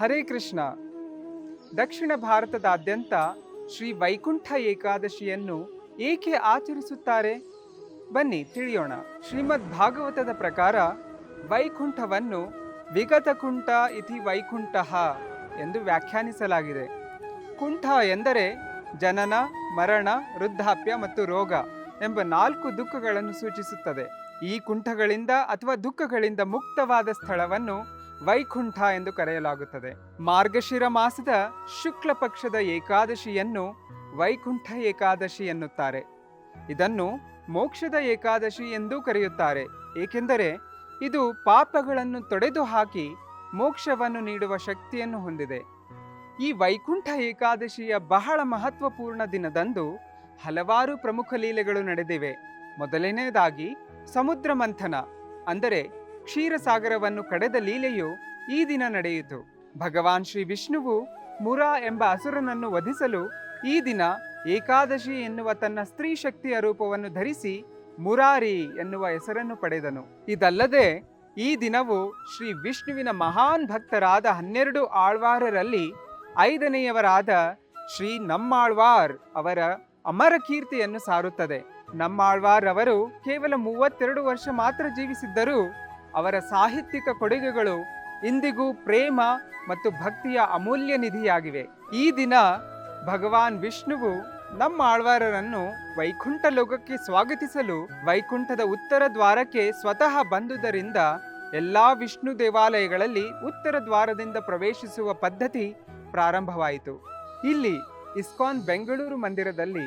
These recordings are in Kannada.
ಹರೇ ಕೃಷ್ಣ. ದಕ್ಷಿಣ ಭಾರತದಾದ್ಯಂತ ಶ್ರೀ ವೈಕುಂಠ ಏಕಾದಶಿಯನ್ನು ಏಕೆ ಆಚರಿಸುತ್ತಾರೆ? ಬನ್ನಿ ತಿಳಿಯೋಣ. ಶ್ರೀಮದ್ ಭಾಗವತದ ಪ್ರಕಾರ ವೈಕುಂಠವನ್ನು ವಿಗತ ಕುಂಠ ಇತಿ ವೈಕುಂಠ ಎಂದು ವ್ಯಾಖ್ಯಾನಿಸಲಾಗಿದೆ. ಕುಂಠ ಎಂದರೆ ಜನನ, ಮರಣ, ವೃದ್ಧಾಪ್ಯ ಮತ್ತು ರೋಗ ಎಂಬ ನಾಲ್ಕು ದುಃಖಗಳನ್ನು ಸೂಚಿಸುತ್ತದೆ. ಈ ಕುಂಠಗಳಿಂದ ಅಥವಾ ದುಃಖಗಳಿಂದ ಮುಕ್ತವಾದ ಸ್ಥಳವನ್ನು ವೈಕುಂಠ ಎಂದು ಕರೆಯಲಾಗುತ್ತದೆ. ಮಾರ್ಗಶಿರ ಮಾಸದ ಶುಕ್ಲ ಪಕ್ಷದ ಏಕಾದಶಿಯನ್ನು ವೈಕುಂಠ ಏಕಾದಶಿ ಎನ್ನುತ್ತಾರೆ. ಇದನ್ನು ಮೋಕ್ಷದ ಏಕಾದಶಿ ಎಂದೂ ಕರೆಯುತ್ತಾರೆ. ಏಕೆಂದರೆ ಇದು ಪಾಪಗಳನ್ನು ತೊಡೆದು ಹಾಕಿ ಮೋಕ್ಷವನ್ನು ನೀಡುವ ಶಕ್ತಿಯನ್ನು ಹೊಂದಿದೆ. ಈ ವೈಕುಂಠ ಏಕಾದಶಿಯ ಬಹಳ ಮಹತ್ವಪೂರ್ಣ ದಿನದಂದು ಹಲವಾರು ಪ್ರಮುಖ ಲೀಲೆಗಳು ನಡೆದಿವೆ. ಮೊದಲನೆಯದಾಗಿ ಸಮುದ್ರ ಮಂಥನ, ಅಂದರೆ ಕ್ಷೀರಸಾಗರವನ್ನು ಕಡೆದ ಲೀಲೆಯು ಈ ದಿನ ನಡೆಯಿತು. ಭಗವಾನ್ ಶ್ರೀ ವಿಷ್ಣುವು ಮುರಾ ಎಂಬ ಅಸುರನನ್ನು ವಧಿಸಲು ಈ ದಿನ ಏಕಾದಶಿ ಎನ್ನುವ ತನ್ನ ಸ್ತ್ರೀ ಶಕ್ತಿಯ ರೂಪವನ್ನು ಧರಿಸಿ ಮುರಾರಿ ಎನ್ನುವ ಹೆಸರನ್ನು ಪಡೆದನು. ಇದಲ್ಲದೆ ಈ ದಿನವು ಶ್ರೀ ವಿಷ್ಣುವಿನ ಮಹಾನ್ ಭಕ್ತರಾದ ಹನ್ನೆರಡು ಆಳ್ವಾರರಲ್ಲಿ ಐದನೆಯವರಾದ ಶ್ರೀ ನಮ್ಮಾಳ್ವಾರ್ ಅವರ ಅಮರ ಕೀರ್ತಿಯನ್ನು ಸಾರುತ್ತದೆ. ನಮ್ಮಾಳ್ವಾರ್ ಅವರು ಕೇವಲ ಮೂವತ್ತೆರಡು ವರ್ಷ ಮಾತ್ರ ಜೀವಿಸಿದ್ದರೂ ಅವರ ಸಾಹಿತ್ಯಿಕ ಕೊಡುಗೆಗಳು ಇಂದಿಗೂ ಪ್ರೇಮ ಮತ್ತು ಭಕ್ತಿಯ ಅಮೂಲ್ಯ ನಿಧಿಯಾಗಿವೆ. ಈ ದಿನ ಭಗವಾನ್ ವಿಷ್ಣುವು ನಮ್ಮ ಆಳ್ವಾರರನ್ನು ವೈಕುಂಠ ಲೋಕಕ್ಕೆ ಸ್ವಾಗತಿಸಲು ವೈಕುಂಠದ ಉತ್ತರ ದ್ವಾರಕ್ಕೆ ಸ್ವತಃ ಬಂದುದರಿಂದ ಎಲ್ಲಾ ವಿಷ್ಣು ದೇವಾಲಯಗಳಲ್ಲಿ ಉತ್ತರ ದ್ವಾರದಿಂದ ಪ್ರವೇಶಿಸುವ ಪದ್ಧತಿ ಪ್ರಾರಂಭವಾಯಿತು. ಇಲ್ಲಿ ಇಸ್ಕಾನ್ ಬೆಂಗಳೂರು ಮಂದಿರದಲ್ಲಿ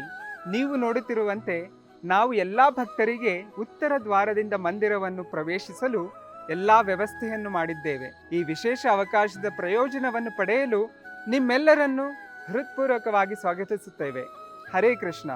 ನೀವು ನೋಡುತ್ತಿರುವಂತೆ ನಾವು ಎಲ್ಲ ಭಕ್ತರಿಗೆ ಉತ್ತರ ದ್ವಾರದಿಂದ ಮಂದಿರವನ್ನು ಪ್ರವೇಶಿಸಲು ಎಲ್ಲ ವ್ಯವಸ್ಥೆಯನ್ನು ಮಾಡಿದ್ದೇವೆ. ಈ ವಿಶೇಷ ಅವಕಾಶದ ಪ್ರಯೋಜನವನ್ನು ಪಡೆಯಲು ನಿಮ್ಮೆಲ್ಲರನ್ನು ಹೃತ್ಪೂರ್ವಕವಾಗಿ ಸ್ವಾಗತಿಸುತ್ತೇವೆ. ಹರೇ ಕೃಷ್ಣ.